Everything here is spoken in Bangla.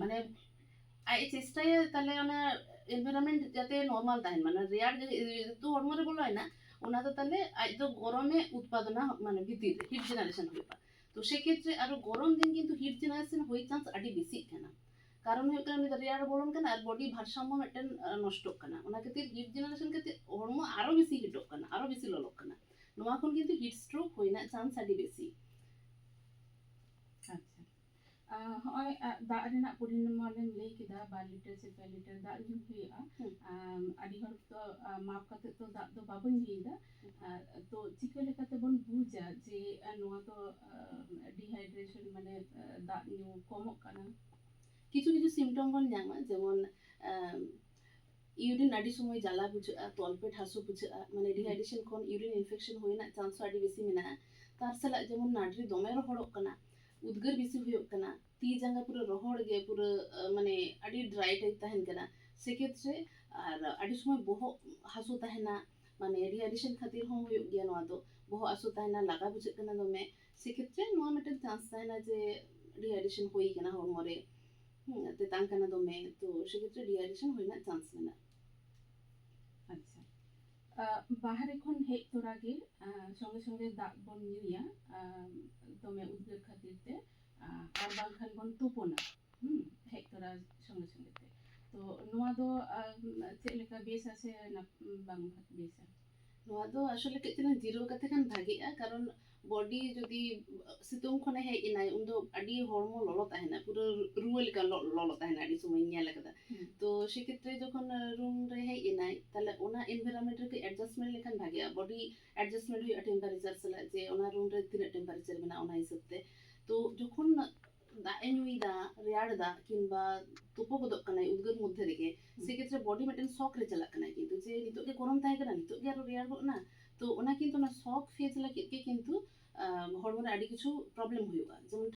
মানে এই চেষ্টায় তাহলে মানে ওনা এনভায়রনমেন্ট যাতে নর্মাল তাহেন মানে রেয়ার যেহেতু হরমোনে বলো হয় না ওনা তো তাহলে আইতো গরমে উৎপাদন মানে ভিতির হিট জেনারেশন হইবা তো সেক্ষেত্রে আরও গরম দিন কিন্তু হিট জেনারেশন হয়ে চান্স আটি বেশি কেন? কারণ হয়ে কারণ রেয়ার বড়ন কেন, আর বডি ভারসাম্য মিটেন নষ্ট কেন? ওনা ক্ষেত্রে হিট জেনারেশন ক্ষেত্রে হরমো আরও বেশি হিট হোক কেন? আরও বেশি ললক কেন? নোয়া খন কিন্তু হিট স্ট্রোক হয়ে না চান্স আটি বেশি। ᱦᱚᱸᱜᱼᱚᱭ ᱫᱟᱜ ᱨᱮᱱᱟᱜ ᱯᱚᱨᱤᱢᱟᱱᱮᱢ ᱞᱟᱹᱭ ᱠᱮᱫᱟ ᱵᱟᱨ ᱞᱤᱴᱟᱨ ᱥᱮ ᱯᱮ ᱞᱤᱴᱟᱨ ᱫᱟᱜ ᱧᱩ ᱦᱩᱭᱩᱜᱼᱟ ᱟᱹᱰᱤ ᱦᱚᱲ ᱫᱚ ᱢᱟᱯ ᱠᱟᱛᱮᱫ ᱫᱚ ᱫᱟᱜ ᱫᱚ ᱵᱟᱵᱚᱱ ᱧᱩᱭᱮᱫᱟ ᱛᱚ ᱪᱤᱠᱟᱹ ᱞᱮᱠᱟ ᱛᱮᱵᱚᱱ ᱵᱩᱡᱟ ᱡᱮ ᱱᱚᱣᱟ ᱫᱚ ডিহাইড্রেশন মানে দাগ নিউ কমক কানা কিছু কিছু সিমটম বন জামা যেমন ইউরিন আডি সময় জ্বালা বুঝা তলপেট হাসু বুঝা মানে ডিহাইড্রেশন কোন ইউরিন ইনফেকশন হইনা চান্স আডি বেশি মেনা তার সালা যেমন নাডরি দমে রহড়ক কানা ᱩᱫᱽᱜᱟᱹᱨ ᱵᱮᱥᱤ ᱦᱩᱭᱩᱜ ᱠᱟᱱᱟ ᱛᱤ ᱡᱟᱸᱜᱟ ᱯᱩᱨᱟᱹ ᱨᱚᱦᱚᱲ ᱜᱮ ᱯᱩᱨᱟᱹ ᱢᱟᱱᱮ ᱟᱹᱰᱤ ᱰᱨᱟᱭ ᱴᱟᱭᱤᱯ ᱛᱟᱦᱮᱱ ᱠᱟᱱᱟ ᱥᱮᱠᱷᱮᱛᱨᱮ ᱟᱨ ᱟᱹᱰᱤ সময় ᱵᱚᱦᱚᱜ ᱦᱟᱹᱥᱩ ᱛᱟᱦᱮᱱᱟ ᱢᱟᱱᱮ ᱨᱤᱭᱟᱰᱤᱥᱮᱱ ᱠᱷᱟᱹᱛᱤᱨ ᱦᱚᱸ ᱦᱩᱭᱩᱜ ᱜᱮᱭᱟ ᱱᱚᱣᱟ ᱫᱚ ᱵᱚᱦᱚᱜ ᱦᱟᱹᱥᱩ ᱛᱟᱦᱮᱱᱟ ᱞᱟᱜᱟ ᱵᱩᱡᱷᱟᱹᱜ ᱠᱟᱱᱟ ᱫᱚᱢᱮ ᱥᱮᱠᱷᱮᱛᱨᱮ ᱱᱚᱣᱟ ᱢᱤᱫᱴᱮᱱ ᱪᱟᱱᱥ ᱛᱟᱦᱮᱱᱟ ᱡᱮ ᱨᱤᱭᱟᱰᱤᱥᱮᱱ ᱦᱩᱭ ᱠᱟᱱᱟ ᱦᱚᱲᱢᱚ ᱨᱮ ᱛᱮᱛᱟᱝ ᱠᱟᱱᱟ ᱫᱚᱢᱮ ᱛᱚ ᱥᱮᱠᱷᱮᱛᱨᱮ ᱨᱤᱭᱟᱰᱤᱥᱮᱱ ᱦᱩᱭ ᱨᱮᱱᱟᱜ ᱪᱟᱱᱥ ᱢᱮᱱᱟᱜᱼᱟ আচ্ছা ᱵᱟᱦᱨᱮ ᱠᱷᱚᱱ ᱦᱮᱡ ᱛᱚᱨᱟ ᱜᱮ ᱥᱚᱸᱜᱮ ᱥᱚᱸᱜᱮ ᱫᱟᱜ ᱵᱚᱱ ᱧᱩᱭᱟ ᱫᱚᱢᱮ ᱩᱫᱽᱜᱟᱹᱨ ᱠᱷᱟᱹᱛᱤᱨ ᱛᱮ ᱟᱨ ᱵᱟᱝᱠᱷᱟᱱ ᱵᱚᱱ ᱛᱩᱯᱩᱱᱟ ᱦᱮᱡ ᱛᱚᱨᱟ ᱥᱚᱸᱜᱮ ᱥᱚᱸᱜᱮ ᱛᱮ ᱛᱚ ᱱᱚᱣᱟ ᱫᱚ ᱪᱮᱫ ᱞᱮᱠᱟ ᱵᱮᱥᱟ ᱥᱮ ᱵᱟᱝ ᱵᱮᱥᱟ ᱱᱚᱣᱟ ᱫᱚ ᱟᱥᱚᱞᱮ ᱠᱟᱹᱡ ᱪᱩᱞᱩᱝ ᱡᱤᱨᱟᱹᱣ ᱠᱟᱛᱮ ᱠᱷᱟᱱ ᱵᱷᱟᱜᱮᱜᱼᱟ ᱠᱟᱨᱚᱱ ᱵᱚᱰᱤ ᱡᱩᱫᱤ ᱥᱤᱛᱩᱝ ᱠᱷᱚᱱᱮ ᱦᱮᱡ ᱮᱱᱟᱭ ᱩᱱᱫᱚ ᱟᱹᱰᱤ ᱦᱚᱲᱢᱚ ᱞᱚᱞᱚ ᱛᱟᱦᱮᱱᱟ ᱯᱩᱨᱟᱹ ᱨᱩᱣᱟᱹ ᱞᱮᱠᱟ ᱞᱚᱞᱚ ᱛᱟᱦᱮᱱᱟ ᱟᱹᱰᱤ ᱥᱚᱢᱚᱭ ᱧᱮᱞ ᱟᱠᱟᱫᱟ ᱛᱚ ᱥᱮক্ষেত্রে ᱡᱚᱠᱷᱚᱱ ᱨᱩᱢ ᱨᱮ ᱦᱮᱡ ᱮᱱᱟᱭ ᱛᱟᱦᱞᱮ ᱚᱱᱟ ᱮᱱভায়রনমেন্ট ᱨᱮ ᱠᱟᱹᱡ ᱮᱰᱡᱟᱥᱴᱢᱮᱱᱴ ᱞᱮᱠᱷᱟᱱ ᱵᱷᱟᱜᱮᱜᱼᱟ ᱵᱚᱰᱤ ᱮᱰᱡᱟᱥᱴᱢᱮᱱᱴ ᱦᱩᱭᱩᱜᱼᱟ ᱴᱮᱢᱯᱟᱨᱮᱪᱟᱨ ᱥᱟᱞᱟᱜ ᱡᱮ ᱚᱱᱟ ᱨᱩᱢ ᱨᱮ ᱛᱤᱱᱟᱹᱜ ᱴᱮᱢᱯᱟᱨᱮᱪᱟᱨ ᱢᱮᱱᱟᱜᱼᱟ ᱚᱱᱟ ᱦᱤᱥᱟᱹᱵ ᱛᱮ ᱛᱚ ᱡᱚᱠᱷᱚᱱ ᱫᱟᱜ ᱮ ᱧᱩᱭᱮᱫᱟ ᱨᱮᱭᱟᱲ ᱫᱟᱜ ᱠᱤᱝᱵᱟ ᱛᱩᱯᱩ ᱜᱚᱫᱚᱜ ᱠᱟᱱᱟᱭ ᱩᱫᱽᱜᱟᱹᱨ ᱢᱚᱫᱽᱫᱷᱮ ᱨᱮᱜᱮ ᱥᱮᱠᱷᱮᱛᱨᱮ ᱵᱚᱰᱤ ᱢᱤᱫᱴᱮᱱ ᱥᱚᱠ ᱨᱮ ᱪᱟᱞᱟᱜ ᱠᱟᱱᱟᱭ ᱠᱤᱱᱛᱩ ᱡᱮ ᱱᱤᱛᱚᱜ ᱜᱮ ᱜᱚᱨᱚᱢ ᱛᱟᱦᱮᱸ ᱠᱟᱱᱟ ᱱᱤᱛᱚᱜ ᱜᱮ ᱟᱨᱚ ᱨᱮᱭᱟᱲ ᱜᱚᱫ ᱮᱱᱟ ᱛᱚ ᱚᱱᱟ ᱠᱤᱱᱛᱩ ᱚᱱᱟ ᱥᱚᱠ ᱯᱷᱮᱡᱽ ᱞᱟᱹᱜᱤᱫ ᱜᱮ ᱠᱤᱱᱛᱩ ᱦᱚᱲᱢᱚ ᱨᱮ ᱟᱹᱰᱤ ᱠᱤᱪᱷᱩ ᱯᱨᱚᱵᱞᱮᱢ ᱦᱩᱭᱩᱜᱼᱟ ᱡᱮᱢᱚᱱ